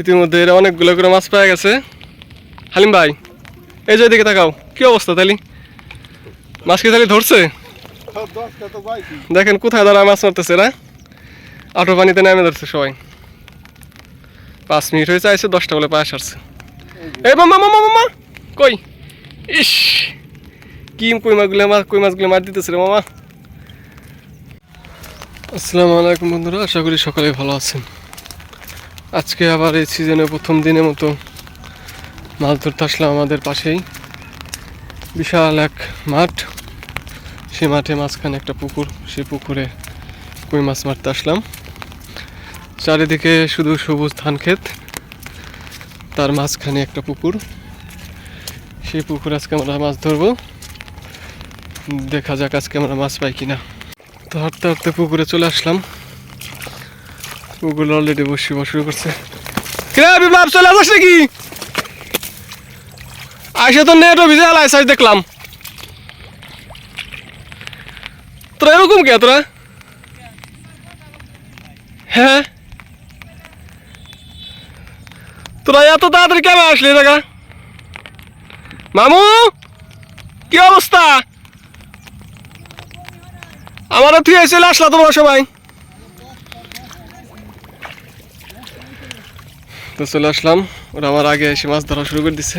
ইতিমধ্যে এরা অনেকগুলো করে মাছ পাওয়া গেছে। হালিম ভাই, এই যে এদিকে তাকাও, কি অবস্থা তালি? মাছ কি তালি ধরছে? দেখেন কোথায় দাঁড়া মাছ মারতেছে এরা। আটো পানিতে নেমে ধরছে সবাই। পাঁচ মিনিট হয়েছে, আইসে দশটা বলে পায়ে আসছে এই মামা মামা মামা, কই? ইস, কি কই মাছগুলো মাছ কই মাছগুলো মার দিতেছে রে মামা? আসসালামু আলাইকুম বন্ধুরা, আশা করি সকলে ভালো আছেন। আজকে আবার এই সিজনে প্রথম দিনের মতো মাছ ধরতে আসলাম আমাদের পাশেই। বিশাল এক মাঠ। সেই মাঠে মাঝখানে একটা পুকুর। সে পুকুরে কই মাছ মারতে আসলাম। চারিদিকে শুধু সবুজ ধান ক্ষেত। তার মাঝখানে একটা পুকুর। সেই পুকুর আজকে আমরা মাছ ধরবো। দেখা যাক আজকে আমরা মাছ পাই কিনা। তো হাঁটতে হাঁটতে পুকুরে চলে আসলাম। পুকুর অলরেডি বসে শুরু করছে। কিরে বিপ্লব চলে আসিস নাকি? আইসে তো নেটও ভিজে আলাইস আজ দেখলাম। তোরা এরকম কে, তোরা? হ্যাঁ? তোরা এত তাড়াতাড়ি কেমন আসলি দেখা মামু, কি অবস্থা? আমারও তুই চলে আসলা তোমরা সবাই। তো চলে আসলাম। ওরা আমার আগে এসে মাছ ধরা শুরু করে দিছে।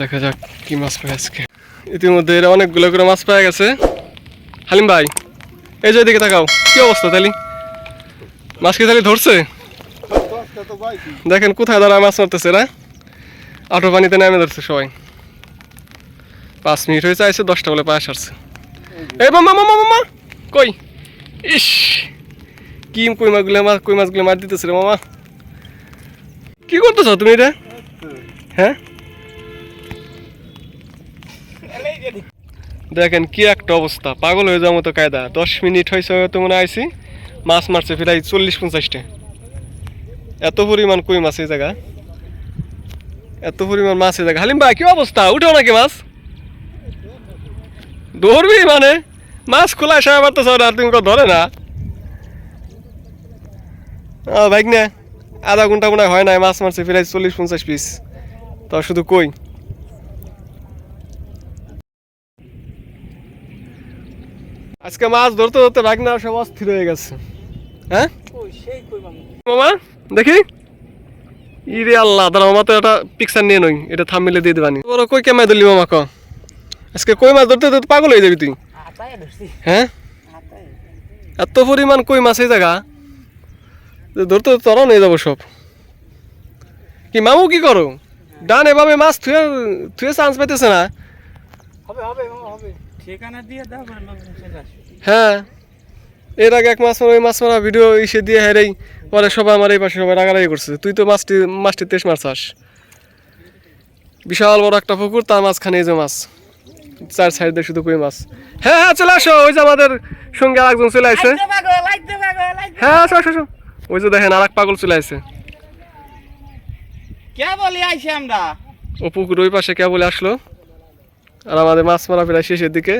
দেখা যাক কি মাছ পায় আজকে। ইতিমধ্যে এরা অনেকগুলো করে মাছ পাওয়া গেছে। হালিম ভাই, এই যে এদিকে তাকাও। কি অবস্থা তালি? মাছ কি তালি ধরছে? দেখেন কোথায় দাঁড়া মাছ মারতেছে এরা। আটো পানিতে নেমে ধরছে সবাই। পাঁচ মিনিট হয়েছে আইসে দশটা বলে পায়ে আসছে এই মামা মামা মামা কই? ইস! কি কই মাছগুলো মাছ কই মাছগুলো মার দিতেছে রে মামা? কি করতেছ তুমি এটা? হ্যাঁ? দেখেন কি একটা অবস্থা, পাগল হয়ে যাওয়ার মতো কায়দা। দশ মিনিট হয়েছে হয়তো মনে আইসি, মাছ মারছে প্রায় চল্লিশ পঞ্চাশটা। এত পরিমাণ কই মাছ এই জায়গা? এত পরিমাণ মাছ এই জায়গা। হালিম ভাই, কি অবস্থা? উঠো নাকি মাছ? ধরবি মানে? মাছ খোলায় সারা পারতেছ না তুমি ধরে না। বাইক না আধা ঘণ্টা মনে হয় নাই মাছ মারছে প্রায় চল্লিশ পঞ্চাশ পিস। তাও শুধু কই? আজকে মাছ ধরতে ধরতে ভাগনা সব অস্থির হয়ে গেছে। হ্যাঁ? মামা? দেখি। ইরে আল্লাহ দাঁড়া মামা তো একটা পিকচার নিয়ে নই এটা থাম থামিলে দিয়ে দেবানি। বড় কই কেমাই দিলি মামা ক? আজকে কই মাছ ধরতে ধরতে পাগল হয়ে যাবি তুই? হ্যাঁ? এত পরিমাণ কই মাছ এই জায়গা? ধরতে তরাও নিয়ে যাব সব। কি মামু কি করো? ডান এভাবে মাছ থুয়ে থুয়ে চান্স পাইতেছে না। হ্যাঁ। এর আগে এক মাছ মারা ওই মাছ মারা ভিডিও ইসে দিয়ে হেরেই পরে সবাই আমার এই পাশে সবাই রাগারাগি করছে। তুই তো মাছটি মাছটি তেইশ মাছ চাস বিশাল বড় একটা পুকুর তার মাঝখানে এই যে মাছ। চার সাইড দিয়ে শুধু কই মাছ। হ্যাঁ হ্যাঁ চলে আসো। ওই যে আমাদের সঙ্গে আরেকজন চলে লাইতে হ্যাঁ আসো আসো আসো। ওই যে দেখেন আর এক পাগল চলে আসছে কে বলি আইছি আমরা। ও পুকুর ওই পাশে কে বলে আসলো। আর আমাদের মাছ মারা প্রায় শেষের দিকে।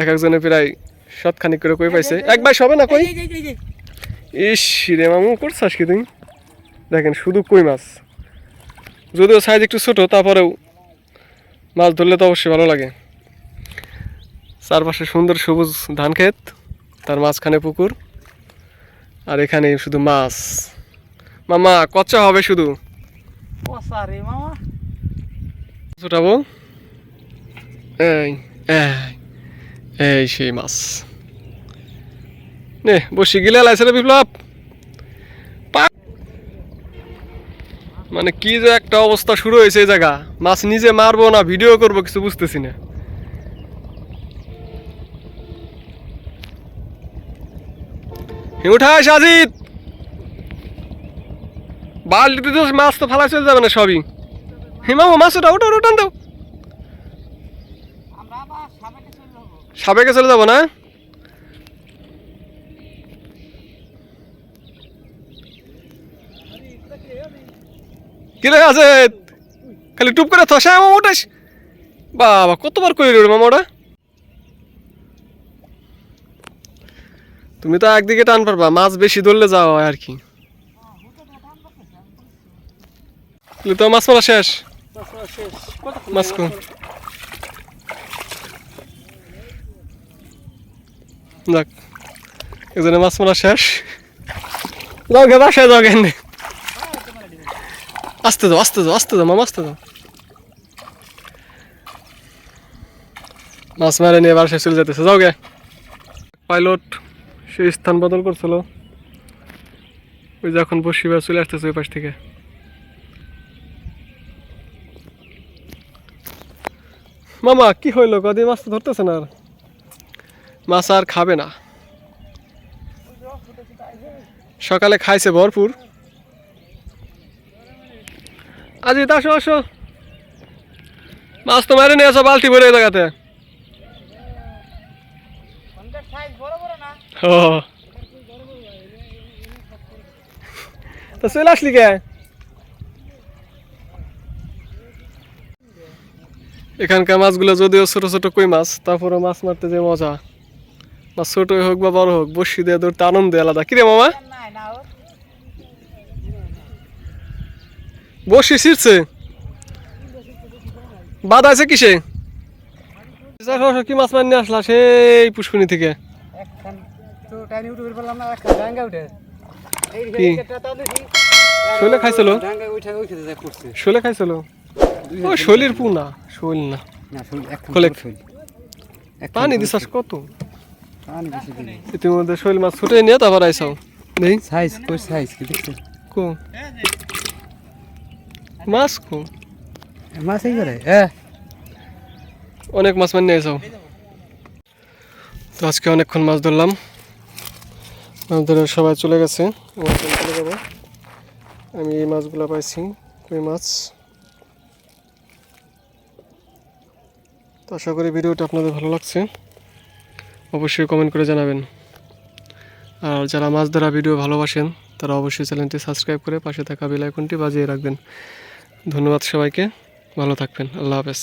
এক একজনে প্রায় সৎখানিক করে কই পাইছে। এক ভাই সবে না কই। ইস রে মামু করছাস কি তুমি দেখেন শুধু কই মাছ। যদিও সাইজ একটু ছোট তারপরেও মাছ ধরলে তো অবশ্যই ভালো লাগে। চারপাশে সুন্দর সবুজ ধান ক্ষেত তার মাঝখানে পুকুর। আর এখানে শুধু মাছ। মামা কচ্চা হবে শুধু। পচা রে মামা। ছোটাবো এই সেই মাছ। নে বসে গিলে লাইছে রে বিপ্লব। মানে কি যে একটা অবস্থা শুরু হয়েছে এই জায়গা। মাছ নিজে মারবো না ভিডিও করব কিছু বুঝতেছি না। উঠায় সাজিদ বালতিতে তো মাছ তো ফালা চলে যাবে না সবই। হিমামু মাছ ওটা ওটা ওটা দাও। সাবেকে চলে যাব না? কিরে আছে খালি টুপ করে থসা মামা ওটাস বাবা, কতবার করে মামা, ওটা? তুমি তো একদিকে টান পারবা, মাছ বেশি ধরলে যাও আর কি। তো মাছ মারা শেষ? মাছ কম। যাক, একজনে মাছ মারা শেষ। যাও গে, বাসায় যাও কেন আস্তে যাও আস্তে যাও আস্তে যাও, মামা, আস্তে যাও। মাছ মারে নিয়ে বাসায় চলে যেতেছে, যাও গে। পাইলট। সেই স্থান বদল করছিল। ওই যে এখন বসিবা চলে আসতেছে ওই পাশ থেকে। মামা, কি হইল? কদিন মাছ তো ধরতেছে না আর? মাছ আর খাবে না। সকালে খাইছে ভরপুর। আজ আসো আসো। মাছ তো মারে নিয়ে আসো বালতি ভরে জায়গাতে সাইজ বড় বড় না ও। তো চলে আসলি কে? এখানকার মাছগুলো যদিও ছোট ছোট কই মাছ তারপরে মাছ মারতে যে মজা। মাছ ছোটই হোক বা বড় হোক বসি দিয়ে ধরতে আনন্দ আলাদা। কিরে মামা? বসি ছিড়ছে। বাদ আছে কিসে? কি মাছ মার নিয়ে আসলা সেই পুষ্কনি থেকে? তো টাইনি উঠে বের পেলাম না একখান ডাঙ্গা উঠে। কি? রেখেটা তাও দেখি শৈলে খাইছিল? ডাঙ্গা উঠে ওই খেতে যায় পড়ছে শোলে খাইছিল? ও শৈলের পু না শৈল না। শৈল পানি দিছাস কত? পানি বেশি দিই ইতিমধ্যে শৈল মাছ ছুটে নিয়ে তারপর আইসাও নেই সাইজ কই সাইজ কি দেখছ? কো? মাছ কো? মাছ এই করে হ্যাঁ। অনেক মাছ মার নিয়ে আইসাও তো আজকে অনেকক্ষণ মাছ ধরলাম। ধরে সবাই চলে গেছে। চলে যাব। আমি এই মাছগুলো পাইছি, কই মাছ? তো আশা করি ভিডিওটা আপনাদের ভালো লাগছে। অবশ্যই কমেন্ট করে জানাবেন। আর যারা মাছ ধরা ভিডিও ভালোবাসেন, তারা অবশ্যই চ্যানেলটি সাবস্ক্রাইব করে পাশে থাকা বেল আইকনটি বাজিয়ে রাখবেন। ধন্যবাদ সবাইকে। ভালো থাকবেন। আল্লাহ হাফেজ।